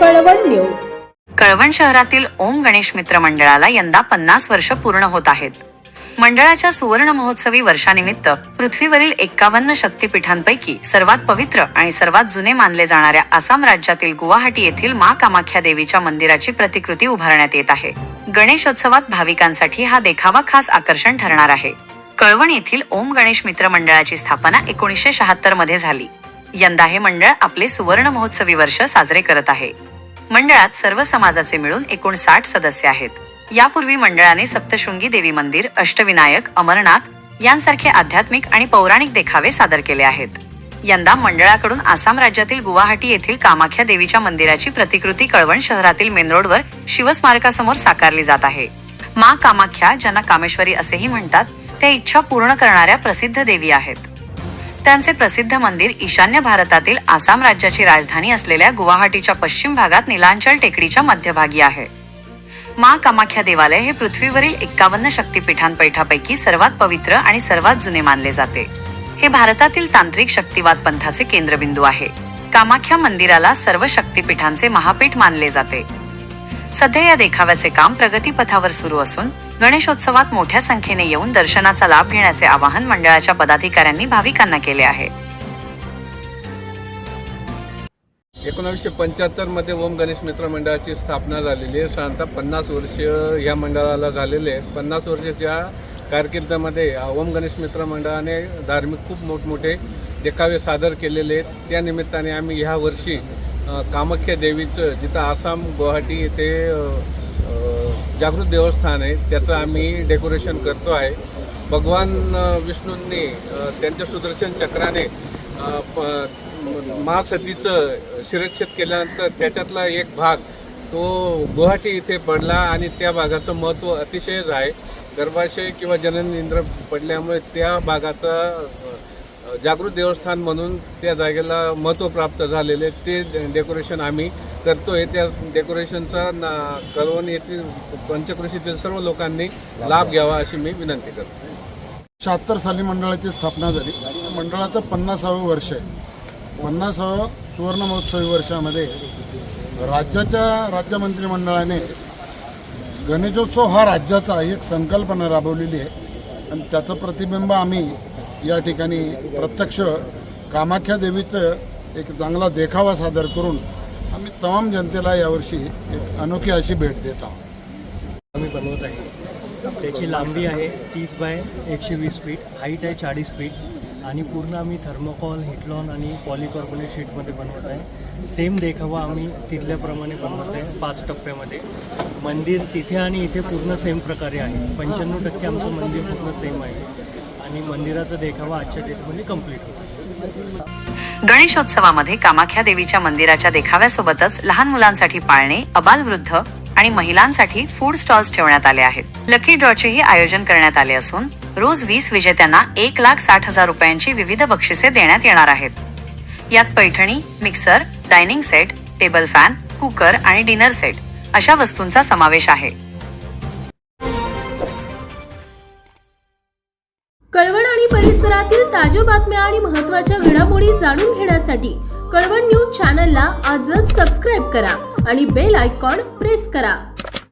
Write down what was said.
Kalwan news. Kalwan शहरातील ओम गणेश मित्र मंडळाला यंदा पन्नास वर्ष पूर्ण होत आहेत. मंडळाच्या सुवर्ण महोत्सवी वर्षानिमित्त पृथ्वीवरील एक्कावन्न शक्तीपीठांपैकी सर्वात पवित्र आणि सर्वात जुने मानले जाणाऱ्या आसाम राज्यातील गुवाहाटी येथील मा कामाख्या देवीच्या मंदिराची प्रतिकृती उभारण्यात येत आहे. गणेशोत्सवात भाविकांसाठी हा देखावा खास आकर्षण ठरणार आहे. कळवण येथील ओम गणेश मित्र मंडळाची स्थापना एकोणीसशे शहात्तरमध्ये झाली. यंदा हे मंडळ आपले सुवर्ण महोत्सवी वर्ष साजरे करत आहे. मंडळात सर्व समाजाचे मिळून एकूण साठ सदस्य आहेत. यापूर्वी मंडळाने सप्तशृंगी देवी मंदिर अष्टविनायक अमरनाथ यांसारखे आध्यात्मिक आणि पौराणिक देखावे सादर केले आहेत. यंदा मंडळाकडून आसाम राज्यातील गुवाहाटी येथील कामाख्या देवीच्या मंदिराची प्रतिकृती कळवण शहरातील मेन रोडवर शिवस्मारकासमोर साकारली जात आहे. मा कामाख्या ज्यांना कामेश्वरी असेही म्हणतात त्या इच्छा पूर्ण करणाऱ्या प्रसिद्ध देवी आहेत. त्यांचे प्रसिद्ध मंदिर ईशान्य भारतातील आसाम राज्याची राजधानी असलेल्या गुवाहाटीच्या पश्चिम भागात निलांचल टेकडीच्या मध्यभागी आहे. मा कामाख्या देवालय हे पृथ्वीवरील एक्कावन्न शक्तीपीठांपैठापैकी सर्वात पवित्र आणि सर्वात जुने मानले जाते. हे भारतातील तांत्रिक शक्तिवाद पंथाचे केंद्रबिंदू आहे. कामाख्या मंदिराला सर्व शक्तीपीठांचे महापीठ मानले जाते. सध्या या देखाव्याचे काम प्रगतीपथावर सुरू असून गणेशोत्सवात मोठ्या संख्येने येऊन दर्शनाचा लाभ घेण्याचे आवाहन मंडळाच्या पदाधिकाऱ्यांनी भाविकांना केले आहे. एकोणावीसशे पंच्याहत्तरमध्ये ओम गणेश मित्र मंडळाची स्थापना झालेली आहे. साधारणतः पन्नास वर्ष या मंडळाला झालेले आहेत. पन्नास वर्षाच्या कारकिर्दीमध्ये ओम गणेश मित्र मंडळाने धार्मिक खूप मोठमोठे देखावे सादर केलेले आहेत. त्या निमित्ताने आम्ही ह्या वर्षी कामाख्या देवीचं जिथं आसाम गुवाहाटी येथे जागृत देवस्थान आहे त्याचं आम्ही डेकोरेशन करतो आहे. भगवान विष्णूंनी त्यांच्या सुदर्शन चक्राने महासतीचं शिरच्छेद केल्यानंतर त्याच्यातला एक भाग तो गुवाहाटी इथे पडला आणि त्या भागाचं महत्त्व अतिशयच आहे. गर्भाशय किंवा जननेंद्र पडल्यामुळे त्या भागाचा जागृत देवस्थान म्हणून त्या जागेला महत्त्व प्राप्त झालेले ते डेकोरेशन आम्ही करतोय. त्या डेकोरेशनचा ना कळवण येथील पंचकृषीतील सर्व लोकांनी लाभ घ्यावा अशी मी विनंती करतो. शहात्तर साली मंडळाची स्थापना झाली. मंडळाचं पन्नासावं वर्ष आहे. पन्नासावं सुवर्ण महोत्सवी वर्षामध्ये राज्याच्या राज्य मंत्रिमंडळाने गणेशोत्सव हा राज्याचा एक संकल्पना राबवलेली आहे. आणि त्याचं प्रतिबिंब आम्ही या ठिकाणी प्रत्यक्ष कामाख्या देवीचं एक चांगला देखावा सादर करून आम्ही तमाम जनतेला यावर्षी एक अनोखी अशी भेट देत आहोत. आम्ही बनवत आहे. त्याची लांबी आहे तीस बाय एकशे वीस फीट हाईट आहे चाळीस फीट आणि पूर्ण आम्ही थर्मोकॉल हिटलॉन आणि पॉलिकॉर्बोनेट शीटमध्ये बनवत आहे. सेम देखावा आम्ही तिथल्याप्रमाणे बनवत आहे पाच टप्प्यामध्ये. मंदिर तिथे आणि इथे पूर्ण सेम प्रकारे आहे. पंच्याण्णव टक्के आमचं मंदिर पूर्ण सेम आहे. आणि मंदिराचा देखावा आजच्या डेटमध्ये कंप्लीट होतो. गणेशोत्सवामध्ये कामाख्या देवीच्या मंदिराच्या देखाव्यासोबतच लहान मुलांसाठी पाळणे अबालवृद्ध आणि महिलांसाठी फूड स्टॉल्स ठेवण्यात आले आहेत. लकी ड्रॉचेही आयोजन करण्यात आले असून रोज वीस विजेत्यांना एक लाख साठ हजार रुपयांची विविध बक्षिसे देण्यात येणार आहेत. यात Paithani mixer dining set table fan cooker आणि डिनर सेट अशा वस्तूंचा समावेश आहे. ताज्या बातम्या आणि महत्त्वाच्या घडामोडी जाणून घेण्यासाठी कळवण न्यूज चॅनलला आजच सबस्क्राईब करा आणि बेल आयकॉन प्रेस करा.